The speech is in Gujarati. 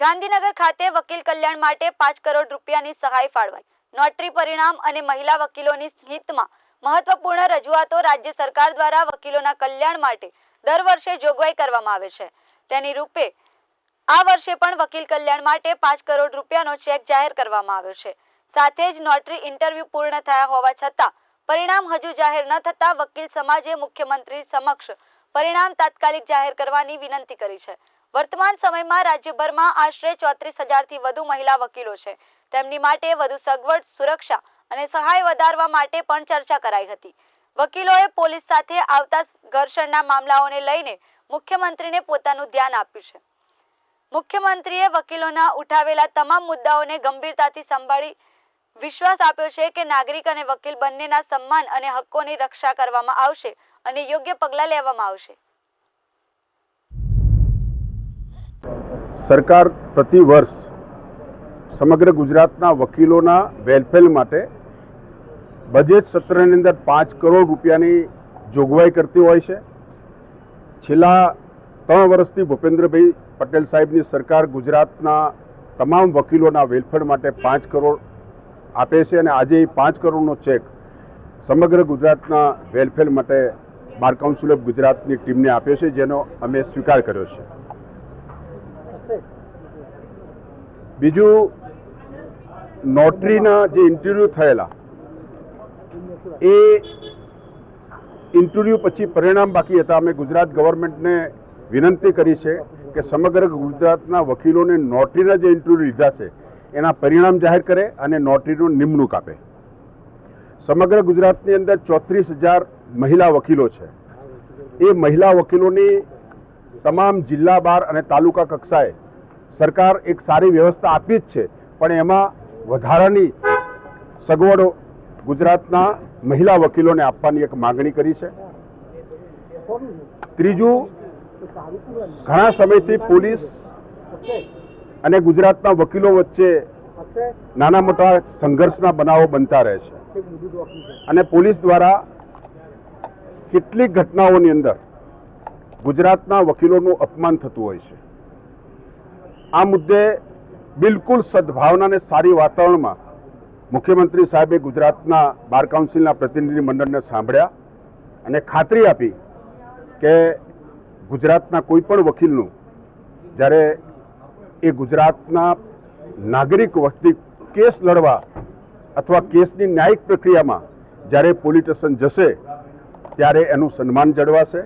ગાંધીનગર ખાતે વકીલ કલ્યાણ માટે પાંચ કરોડ રૂપિયાની સહાય ફાળવાઈ. નોટરી પરિણામ અને મહિલા વકીલોની હિતમાં મહત્વપૂર્ણ રજૂઆતો રાજ્ય સરકાર દ્વારા વકીલોના કલ્યાણ માટે દર વર્ષે જોગવાઈ કરવામાં આવે છે. તેની રૂપે આ વર્ષે પણ વકીલ કલ્યાણ માટે પાંચ કરોડ રૂપિયાનો ચેક જાહેર કરવામાં આવ્યો છે. સાથે જ નોટરી ઇન્ટરવ્યૂ પૂર્ણ થયા હોવા છતાં પરિણામ હજુ જાહેર ન થતાં વકીલ સમાજે મુખ્યમંત્રી સમક્ષ પરિણામ તાત્કાલિક જાહેર કરવાની વિનંતી કરી છે. વર્તમાન સમયમાં રાજ્યભરમાં આશરે ચોત્રીસ હજારથી વધુ મહિલા વકીલો છે. તેમની માટે વધુ સગવડ, સુરક્ષા અને સહાય વધારવા માટે પણ ચર્ચા કરાઈ હતી. વકીલોએ પોલીસ સાથે આવતા ઘર્ષણના મામલાઓને લઈને મુખ્યમંત્રીને પોતાનું ધ્યાન આપ્યું છે. મુખ્યમંત્રીએ વકીલોના ઉઠાવેલા તમામ મુદ્દાઓને ગંભીરતાથી સંભાળી વિશ્વાસ આપ્યો છે કે નાગરિક અને વકીલ બંનેના સન્માન અને હક્કોની રક્ષા કરવામાં આવશે અને યોગ્ય પગલાં લેવામાં આવશે. સરકાર પ્રતિ વર્ષ સમગ્ર ગુજરાતના વકીલોના વેલફેર માટે બજેટ સત્રની અંદર પાંચ કરોડ રૂપિયાની જોગવાઈ કરતી હોય છે. છેલ્લા ત્રણ વર્ષથી ભૂપેન્દ્રભાઈ પટેલ સાહેબની સરકાર ગુજરાતના તમામ વકીલોના વેલફેર માટે પાંચ કરોડ આપે છે અને આજે એ પાંચ કરોડનો ચેક સમગ્ર ગુજરાતના વેલફેર માટે બાર કાઉન્સિલ ઓફ ગુજરાતની ટીમને આપ્યો છે, જેનો અમે સ્વીકાર કર્યો છે. બીજું, નોટરીના જે ઇન્ટરવ્યૂ થયેલા, એ ઇન્ટરવ્યૂ પછી પરિણામ બાકી હતા. અમે ગુજરાત ગવર્મેન્ટને વિનંતી કરી છે કે સમગ્ર ગુજરાતના વકીલોને નોટરીના જે ઇન્ટરવ્યૂ લીધા છે, એના પરિણામ જાહેર કરે અને નોટરીનું નિમણૂક આપે. સમગ્ર ગુજરાતની અંદર ચોત્રીસ હજાર મહિલા વકીલો છે. એ મહિલા વકીલોની તમામ જિલ્લા બાર અને તાલુકા કક્ષાએ સરકાર એક સારી વ્યવસ્થા આપી જ છે, પણ એમાં વધારાની સગવડો ગુજરાતના મહિલા વકીલોને આપવાની એક માગણી કરી છે. ત્રીજું, ઘણા સમયથી પોલીસ અને ગુજરાતના વકીલો વચ્ચે નાના મોટા સંઘર્ષના બનાવો બનતા રહે છે. અને પોલીસ દ્વારા કેટલીક ઘટનાઓની અંદર ગુજરાતના વકીલોનું અપમાન થતું હોય છે. આ મુદ્દે બિલકુલ સદભાવના અને સારી વાતાવરણમાં મુખ્યમંત્રી સાહેબે ગુજરાતના બાર કાઉન્સિલના પ્રતિનિધિ મંડળને સાંભળ્યા અને ખાતરી આપી કે ગુજરાતના કોઈ પણ વકીલનું જ્યારે એ ગુજરાતના નાગરિક વખતે કેસ લડવા અથવા કેસની ન્યાયિક પ્રક્રિયામાં જ્યારે પોલીસ સ્ટેશન જશે ત્યારે એનું સન્માન જળવાશે.